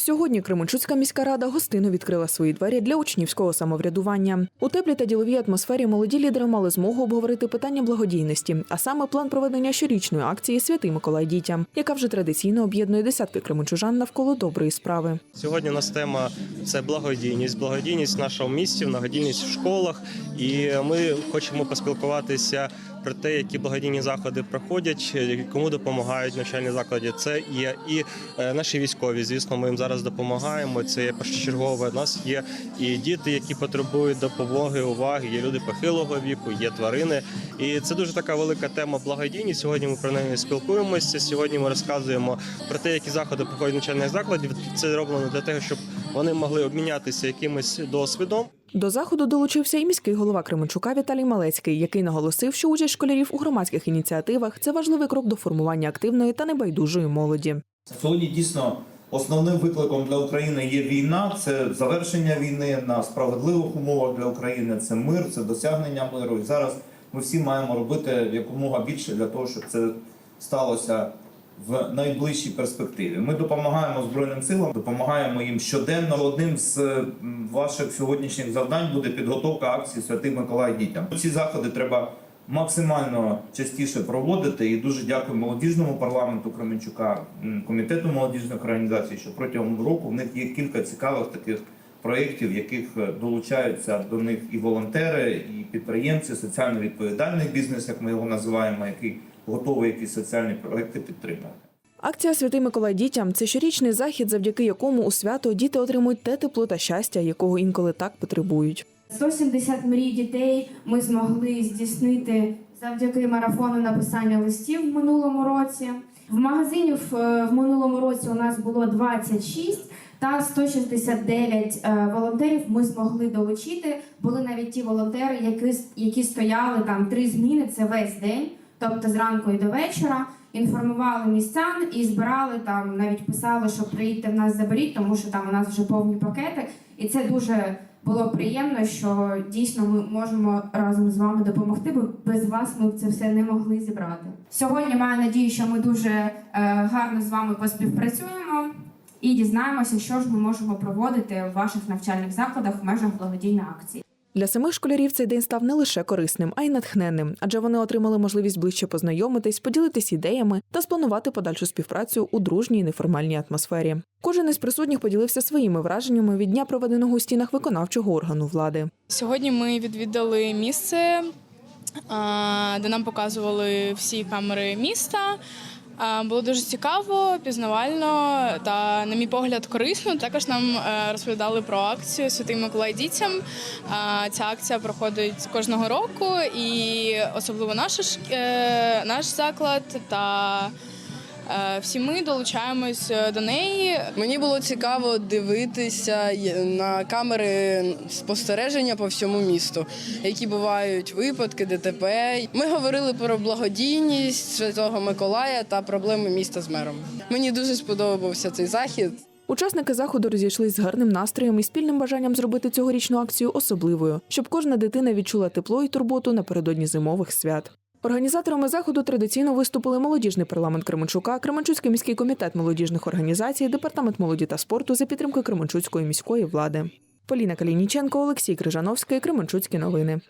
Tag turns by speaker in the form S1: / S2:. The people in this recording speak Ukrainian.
S1: Сьогодні Кременчуцька міська рада гостинно відкрила свої двері для учнівського самоврядування. У теплій та діловій атмосфері молоді лідери мали змогу обговорити питання благодійності, а саме план проведення щорічної акції Святий Миколай дітям, яка вже традиційно об'єднує десятки кременчужан навколо доброї справи.
S2: Сьогодні у нас тема це благодійність, благодійність в нашому місті, благодійність в школах. І ми хочемо поспілкуватися про те, які благодійні заходи проходять, кому допомагають навчальні заклади. Це є і е, наші військові. Звісно, ми їм зараз допомагаємо. Це є першочергове. У нас є і діти, які потребують допомоги, уваги. Є люди похилого віку, є тварини. І це дуже така велика тема благодійність. Сьогодні ми про неї спілкуємося. Сьогодні ми розказуємо про те, які заходи проходять навчальних закладів. Це зроблено для того, щоб вони могли обмінятися якимось досвідом.
S1: До заходу долучився і міський голова Кременчука Віталій Малецький, який наголосив, що участь школярів у громадських ініціативах це важливий крок до формування активної та небайдужої молоді.
S3: Сьогодні дійсно основним викликом для України є війна, це завершення війни на справедливих умовах для України, це мир, це досягнення миру. І зараз ми всі маємо робити якомога більше для того, щоб це сталося в найближчій перспективі. Ми допомагаємо Збройним силам, допомагаємо їм щоденно. Одним з ваших сьогоднішніх завдань буде підготовка акції Святий Миколай дітям. Ці заходи треба максимально частіше проводити. І дуже дякую молодіжному парламенту Кременчука, комітету молодіжних організацій, що протягом року в них є кілька цікавих таких проєктів, яких е, долучаються до них і волонтери, і підприємці, соціально відповідальний бізнес, як ми його називаємо, який готовий якісь соціальні проекти підтримати.
S1: Акція Святий Миколай дітям це щорічний захід, завдяки якому у свято діти отримують те тепло та щастя, якого інколи так потребують.
S4: 170 мрій дітей ми змогли здійснити завдяки марафону написання листів в минулому році. В магазині в, е, в минулому році у нас було 26 та 169 е, волонтерів ми змогли долучити. Були навіть ті волонтери, які, які стояли там три зміни, це весь день, тобто зранку і до вечора. Інформували містян і збирали там, навіть писали, що приїдьте в нас заберіть, тому що там у нас вже повні пакети. І це дуже було приємно, що дійсно ми можемо разом з вами допомогти, бо без вас ми б це все не могли зібрати. Сьогодні маю надію, що ми дуже е, гарно з вами поспівпрацюємо і дізнаємося, що ж ми можемо проводити в ваших навчальних закладах в межах благодійної акції.
S1: Для самих школярів цей день став не лише корисним, а й натхненним, адже вони отримали можливість ближче познайомитись, поділитись ідеями та спланувати подальшу співпрацю у дружній неформальній атмосфері. Кожен із присутніх поділився своїми враженнями від дня, проведеного у стінах виконавчого органу влади.
S5: Сьогодні ми відвідали місце, де нам показували всі камери міста. Було дуже цікаво, пізнавально та, на мій погляд, корисно. Також нам е, розповідали про акцію Святий Миколай дітям. Ця акція проходить кожного року, і особливо наш, наш заклад та е, всі ми долучаємось е, до неї.
S6: Мені було цікаво дивитися на камери спостереження по всьому місту, які бувають випадки, ДТП. Ми говорили про благодійність Святого Миколая та проблеми міста з мером. Мені дуже сподобався цей захід.
S1: Учасники заходу розійшлись з гарним настроєм і спільним бажанням зробити цьогорічну акцію особливою, щоб кожна дитина відчула тепло і турботу напередодні зимових свят. Організаторами заходу традиційно виступили молодіжний парламент Кременчука, Кременчуцький міський комітет молодіжних організацій, департамент молоді та спорту за підтримки Кременчуцької міської влади. Поліна Калініченко, Олексій Крижановський, Кременчуцькі новини.